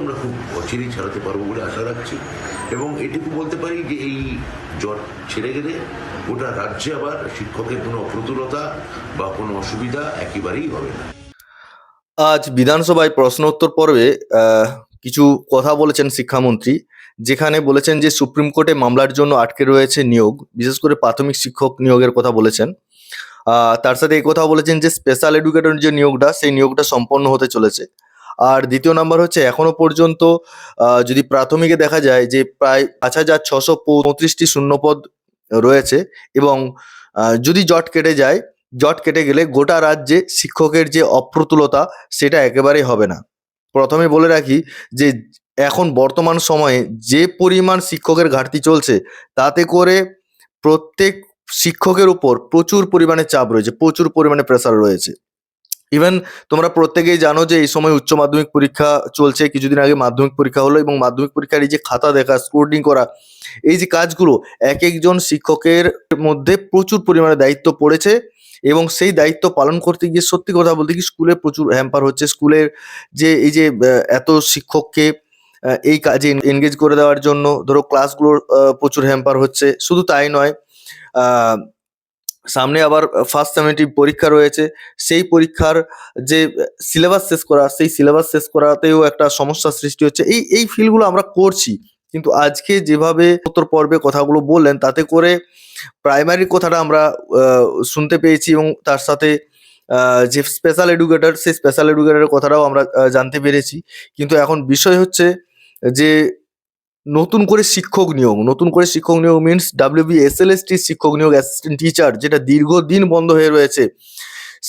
আমরা খুব অচিরেই ছাড়াতে পারব বলে আশা রাখছি। এবং এটুকু বলতে পারি যে এই জ্বর ছেড়ে গেলে গোটা রাজ্যে আবার শিক্ষকের কোনো অপ্রতুলতা বা কোনো অসুবিধা একেবারেই হবে না। আজ বিধানসভায় প্রশ্ন উত্তর পর্বে কিছু কথা বলেছেন শিক্ষামন্ত্রী, যেখানে বলেছেন যে সুপ্রিম কোর্টে মামলার জন্য আটকে রয়েছে নিয়োগ, বিশেষ করে প্রাথমিক শিক্ষক নিয়োগের কথা বলেছেন। তার সাথে এই কথা বলেছেন যে স্পেশাল এডুকেটর যে নিয়োগটা, সেই নিয়োগটা সম্পন্ন হতে চলেছে। আর দ্বিতীয় নাম্বার হচ্ছে এখনও পর্যন্ত যদি প্রাথমিকে দেখা যায় যে প্রায় পাঁচ হাজার ছশো পঁয়ত্রিশটি শূন্যপদ রয়েছে এবং যদি জট কেটে যায়, জট কেটে গেলে গোটা রাজ্যে শিক্ষকের যে অপ্রতুলতা সেটা একেবারেই হবে না। প্রথমে বলে রাখি যে এখন বর্তমান সময়ে যে পরিমাণ শিক্ষকের ঘাটতি চলছে, তাতে করে প্রত্যেক শিক্ষকের উপর প্রচুর পরিমাণে চাপ রয়েছে, প্রচুর পরিমাণে প্রেসার রয়েছে। ইভেন তোমরা প্রত্যেকেই জানো যে এই সময় উচ্চ মাধ্যমিক পরীক্ষা চলছে, কিছুদিন আগে মাধ্যমিক পরীক্ষা হলো এবং মাধ্যমিক পরীক্ষার এই যে খাতা দেখা স্কোরিং করা, এই যে কাজগুলো এক একজন শিক্ষকের মধ্যে প্রচুর পরিমাণে দায়িত্ব পড়েছে এবং সেই দায়িত্ব পালন করতে গিয়ে সত্যি কথা বলতে কি স্কুলে প্রচুর হ্যাম্পার হচ্ছে। স্কুলের যে এই যে এত শিক্ষককে এই কাজে এনগেজ করে দেওয়ার জন্য, ধরো ক্লাসগুলোর প্রচুর হ্যাম্পার হচ্ছে। শুধু তাই নয় সামনে আবার ফার্স্ট সেমেটিভ পরীক্ষা রয়েছে, সেই পরীক্ষার যে সিলেবাস শেষ করা, সেই সিলেবাস শেষ করাতেও একটা সমস্যা সৃষ্টি হচ্ছে। এই এই ফিলগুলো আমরা করছি, কিন্তু আজকে যেভাবে উত্তর পর্বে কথাগুলো বললেন, তাতে করে প্রাইমারি কথাটা আমরা শুনতে পেয়েছি এবং তার সাথে যে স্পেশাল এডুকেটর সেই স্পেশাল এডুকেটরের কথাটাও আমরা জানতে পেরেছি। কিন্তু এখন বিষয় হচ্ছে যে নতুন করে শিক্ষক নিয়োগ। নতুন করে শিক্ষক নিয়োগ মিনস ডাব্লিউবি এসএলএসটি শিক্ষক নিয়োগ অ্যাসিস্ট্যান্ট টিচার যেটা দীর্ঘদিন বন্ধ হয়ে রয়েছে,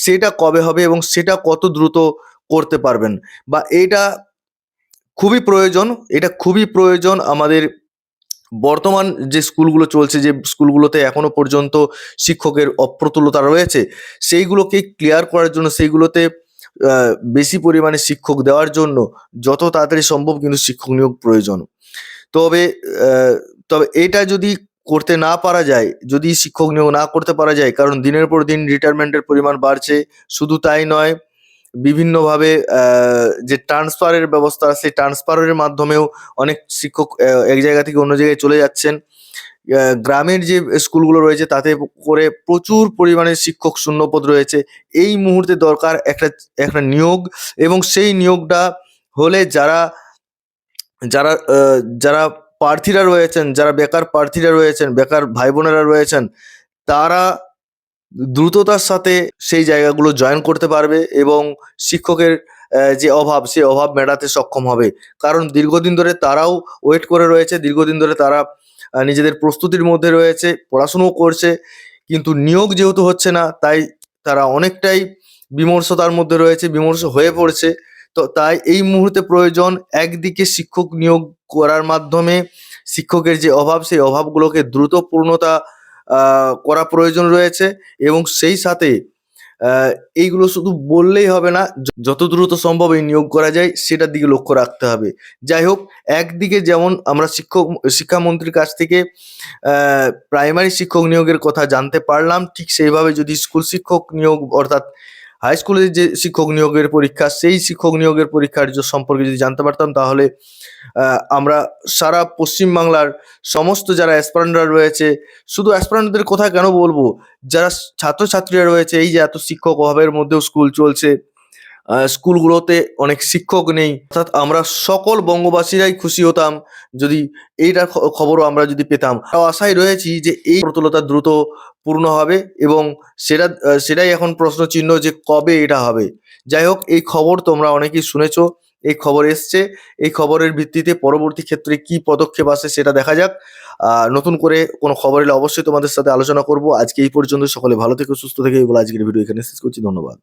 সেটা কবে হবে এবং সেটা কত দ্রুত করতে পারবেন? বা এটা খুবই প্রয়োজন, এটা খুবই প্রয়োজন আমাদের বর্তমান যে স্কুলগুলো চলছে, যে স্কুলগুলোতে এখনও পর্যন্ত শিক্ষকের অপ্রতুলতা রয়েছে, সেইগুলোকে ক্লিয়ার করার জন্য, সেইগুলোতে বেশি পরিমাণে শিক্ষক দেওয়ার জন্য যত তাড়াতাড়ি সম্ভব কিন্তু শিক্ষক নিয়োগ প্রয়োজন। তবে তবে এটা যদি করতে না পারা যায়, যদি শিক্ষক নিয়োগ না করতে পারা যায়, কারণ দিনের পর দিন রিটায়ারমেন্টের পরিমাণ বাড়ছে, শুধু তাই নয়, বিভিন্নভাবে যে ট্রান্সফারের ব্যবস্থা সেই ট্রান্সফারের মাধ্যমেও অনেক শিক্ষক এক জায়গা থেকে অন্য জায়গায় চলে যাচ্ছেন। গ্রামের যে স্কুলগুলো রয়েছে, তাতে করে প্রচুর পরিমাণে শিক্ষক শূন্যপদ রয়েছে। এই মুহূর্তে দরকার একটা একটা নিয়োগ এবং সেই নিয়োগটা হলে যারা যারা যারা প্রার্থীরা রয়েছেন, যারা বেকার প্রার্থীরা রয়েছেন, বেকার ভাই বোনেরা রয়েছেন, তারা দ্রুততার সাথে সেই জায়গাগুলো জয়েন করতে পারবে এবং শিক্ষকের যে অভাব সেই অভাব মেটাতে সক্ষম হবে। কারণ দীর্ঘদিন ধরে তারাও ওয়েট করে রয়েছে, দীর্ঘদিন ধরে তারা নিজেদের প্রস্তুতির মধ্যে রয়েছে, পড়াশুনোও করছে, কিন্তু নিয়োগ যেহেতু হচ্ছে না, তাই তারা অনেকটাই বিমর্ষতার মধ্যে রয়েছে, বিমর্ষ হয়ে পড়ছে। তো তাই এই মুহূর্তে প্রয়োজন একদিকে শিক্ষক নিয়োগ করার মাধ্যমে শিক্ষকের যে অভাব, সেই অভাবগুলোকে দ্রুত পূর্ণতা করা প্রয়োজন রয়েছে এবং সেই সাথে এইগুলো শুধু বললেই হবে না যত দ্রুত সম্ভব এই নিয়োগ করা যায়, সেটার দিকে লক্ষ্য রাখতে হবে। যাই হোক, একদিকে যেমন আমরা শিক্ষক, শিক্ষামন্ত্রীর কাছ থেকে প্রাইমারি শিক্ষক নিয়োগের কথা জানতে পারলাম, ঠিক সেইভাবে যদি স্কুল শিক্ষক নিয়োগ অর্থাৎ হাই স্কুলের যে শিক্ষক নিয়োগের পরীক্ষা, সেই শিক্ষক নিয়োগের পরীক্ষার সম্পর্কে যদি জানতে পারতাম, তাহলে আমরা সারা পশ্চিমবাংলার সমস্ত যারা অ্যাসপারেন্টরা রয়েছে, শুধু অ্যাসপারেন্টদের কথা কেন বলব? যারা ছাত্রছাত্রীরা রয়েছে, এই যে এত শিক্ষক অভাবের মধ্যেও স্কুল চলছে স্কুলগুলোতে অনেক শিক্ষক নেই। অর্থাৎ আমরা সকল বঙ্গবাসীরাই খুশি হতাম যদি এইটার খবরও আমরা যদি পেতাম। আশায় রয়েছি যে এই প্রতুলতা দ্রুত পূর্ণ হবে এবং সেটা সেটাই এখন প্রশ্ন চিহ্ন যে কবে এটা হবে। যাই হোক, এই খবর তোমরা অনেকেই শুনেছো, এই খবর এসছে। এই খবরের ভিত্তিতে পরবর্তী ক্ষেত্রে কি পদক্ষেপ আসে সেটা দেখা যাক। নতুন করে কোনো খবর এলে অবশ্যই তোমাদের সাথে আলোচনা করব। আজকে এই পর্যন্ত, সকলে ভালো থেকে, সুস্থ থেকে। বলে আজকের ভিডিও এখানে শেষ করছি। ধন্যবাদ।